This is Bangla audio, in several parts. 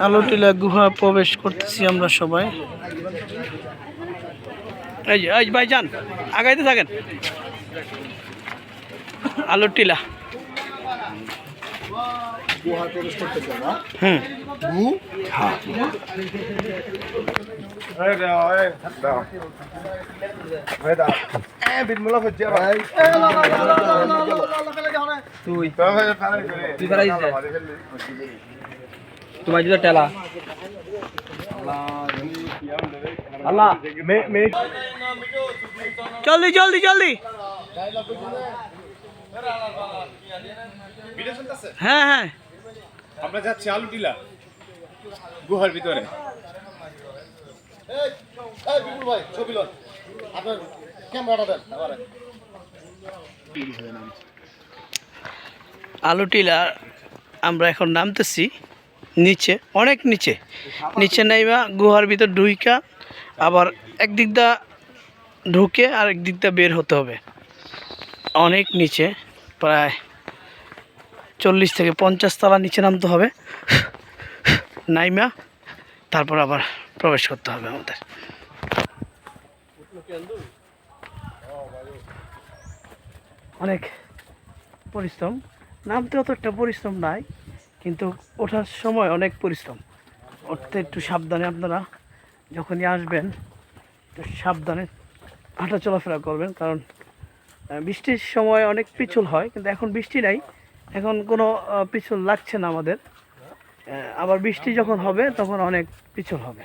আলোটিলা গুহা প্রবেশ করতেছি আমরা সবাই এই যে এই ভাই যান আগাইতে থাকেন আলোটিলা হুম. তুই। তোমার জুতা টেলা আল্লাহ। মে মে জলদি জলদি জলদি। হ্যাঁ হ্যাঁ। আমরা যাচ্ছি আলুটিলা গুহার ভিতরে। আলুটিলা আমরা এখন নামতেছি। নিচে, অনেক নিচে। নিচে নাইবা গুহার ভিতর ঢুইকা, আবার একদিক দা ঢুকে আর একদিক দা বের হতে হবে। অনেক নিচে, প্রায় চল্লিশ থেকে পঞ্চাশ তলা নিচে নামতে হবে। নাইমা, তারপর আবার প্রবেশ করতে হবে আমাদের। অনেক পরিশ্রম। নামতে অত একটা পরিশ্রম নাই। কিন্তু ওঠার সময় অনেক পরিশ্রম। উঠতে একটু সাবধানে আপনারা যখনই আসবেন, একটু সাবধানে হাঁটা চলাফেরা করবেন, কারণ বৃষ্টির সময় অনেক পিছল হয়, কিন্তু এখন বৃষ্টি নাই। এখন কোনো পিছল লাগছে না আমাদের। আবার বৃষ্টি যখন হবে, তখন অনেক পিছল হবে।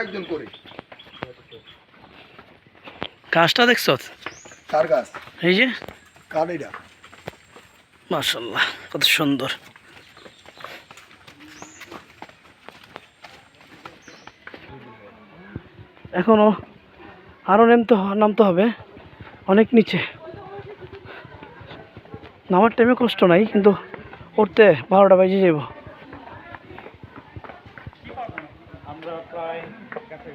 একজন করে। গাছটা দেখছ? কার গাছ এই যে? কার এটা? মার্শাল্লাহ কত সুন্দর। এখনও আরও নামতে নামতে হবে অনেক নিচে। নামার টাইমে কষ্ট নাই কিন্তু উঠতে বারোটা বাজে যাব আমি যাব পিছলা না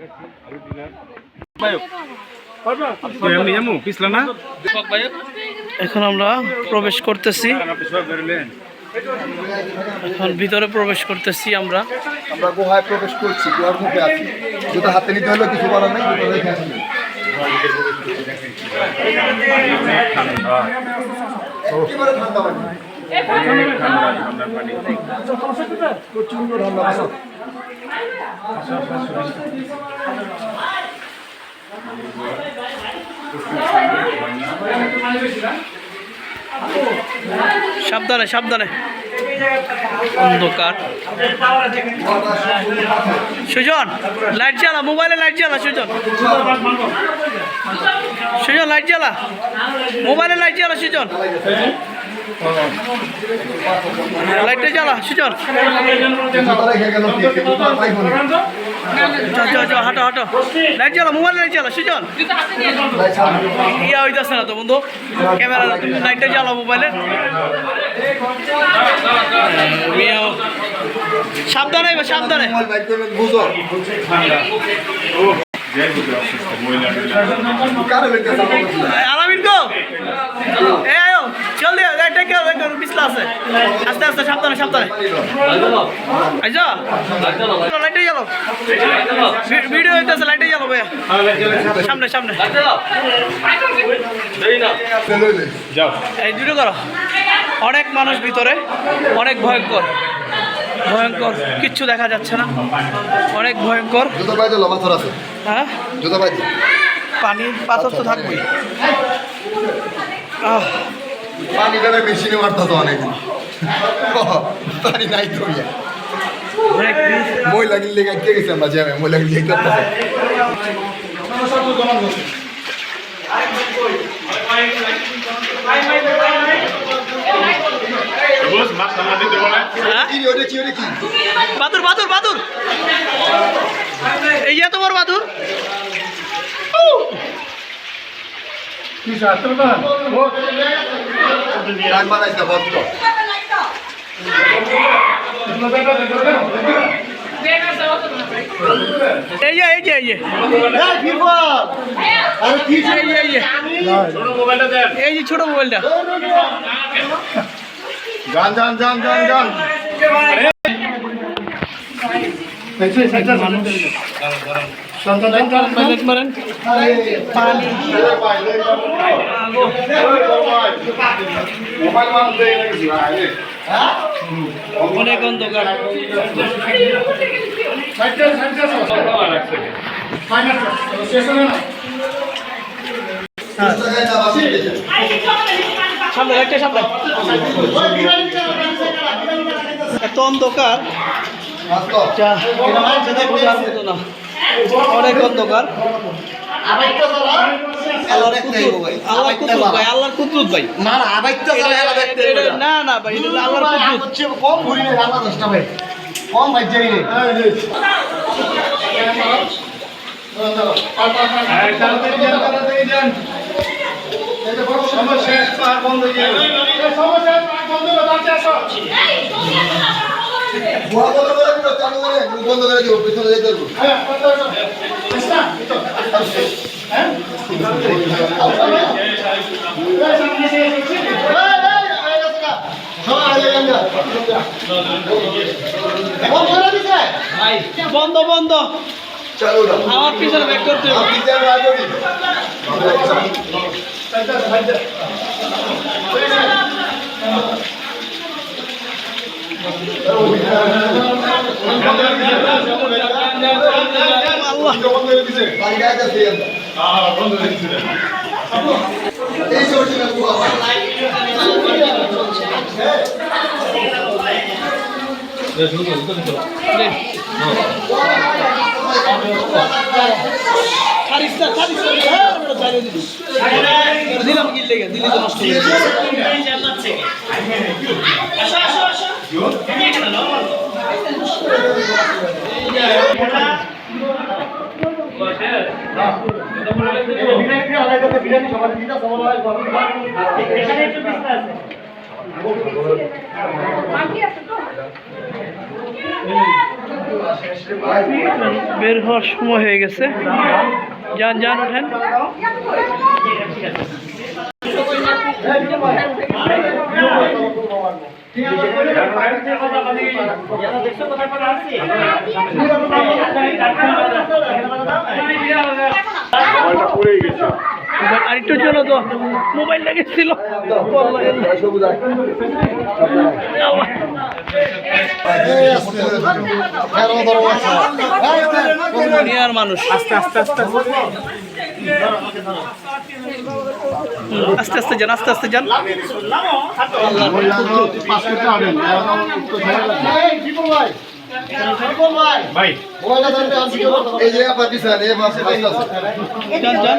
এখন আমরা প্রবেশ করতেছি। এখন ভিতরে প্রবেশ করতেছি আমরা। আমরা গুহায় প্রবেশ করছি গুহার মুখে আছি। জুতা হাতে নিতে হলে কিছু করার নেই ঠান্ডা পানি প্রচণ্ড ঠান্ডা পানি সাবধানে সাবধানে। অন্ধকার। সুজন লাইট জ্বালা মোবাইলে লাইট জ্বালা, সুজন। সুজন লাইট জ্বালা। মোবাইলে লাইট জ্বালা, সুজন। লাইটটা জ্বালা চ হাঁটো হাঁটো। লাইট জ্বালা মোবাইল লাইট জ্বালা ছাড় ইয়া হইতাছে না তো, বন্ধু। ক্যামেরা লাইটটা জ্বালাও মোবাইলে। সাবধানে সাবধানে মোবাইল বাইক করবেন বুঝো কারে বের কাছে আমার কাছে না। আলামিন গো। এ পিছলা আছে। আস্তে আস্তে সাবধানে সাবধানে। আইজা? লাইটটা জ্বালাও ভি- ভিডিও হইতেছে লাইটটা জ্বালাও ভাইয়া। সামনে সামনে। এই দুটো করো। অনেক মানুষ ভিতরে অনেক ভয়ঙ্কর। ভয়ঙ্কর কিচ্ছু দেখা যাচ্ছে না। অনেক ভয়ঙ্কর। জুতা পাই দিল পাথর আছে। হ্যাঁ? পানি পাথর তো থাকবেই। আহ, পানি বেড়ে মেশিনে মারতা তো অনেক পানি নাই তো। মহিলা গিলে কে গেছে আমরা জ্যামে? মহিলা গিলে করতে বস মাছ সামনে দিতে বলে কি রে, ওটা কি ওটা কি? বাদুর বাদুর বাদুর। এই এত বড় বাদুর। গান বানাইছে ভক্ত এই যে এই যে এই যে। এই যে এই যে এই যে। ছোট মোবাইলটা গান গান গান গান গান মারেন মারেন মোবাইল মানুষ। অনেক অন্ধকার সামনে একটা সামনে এত অন্ধকার বোঝার মতো না। অনেক অন্ধকার। আল্লাহর কুদরত। ভাই আল্লাহর কুদরত ভাই। না না না না ভাই আল্লাহর কুদরত। কম ঘুরি না আল্লাহ দশটা ভাই। কম ভাই যাই রে বুয়া বন্ধ করে দিল চালু করে বন্ধ করে দিও পিছনে যেতে দেবো। ভাই বন্ধ বন্ধ। চালু আমার পিছনে ব্যাক করতে হবে। ছাড়িয়ে দিবি। দিলাম কি লেগে দিলি তো নষ্ট। বের হওয়ার সময় হয়ে গেছে। যান যান ওঠেন। আর একটু চলো তো মোবাইল লেগেছিল দুনিয়ার মানুষ আস্তে আস্তে আস্তে আস্তে আস্তে যান আস্তে আস্তে যান। এই যে আপনার পিছনে এই মাসে ভাই আছে। যান যান।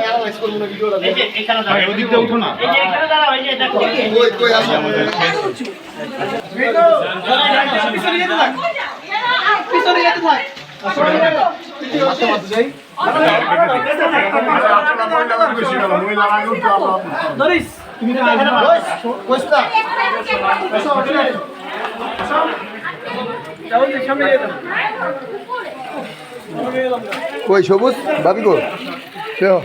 কই সবুজ? ভাবি কই? সেও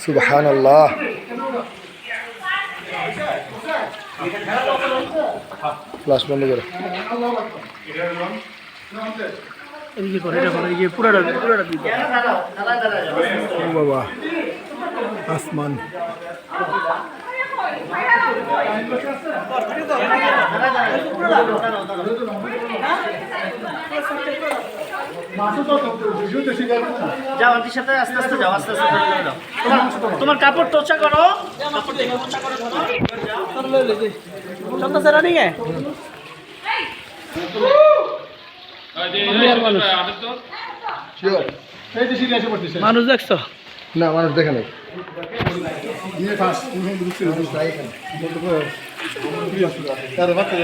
সুবহান আল্লাহ ফ্লাশ বন্ধ করে এদিকে করে এটা করে এদিকে পুরাটা পুরাটা বাবা আসমান যাও আন্টির সাথে আস্তে আস্তে যাও আস্তে আস্তে তোমার তোমার কাপড় তোচা করো। চলতেছে রানিং এ? মানুষ দেখছ? না মানুষ দেখে নাই। তার বাচ্চা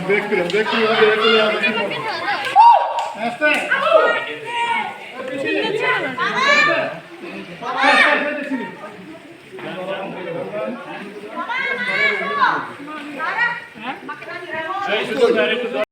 ব্রেক করে ব্রেক করে ব্রেক করে Mama!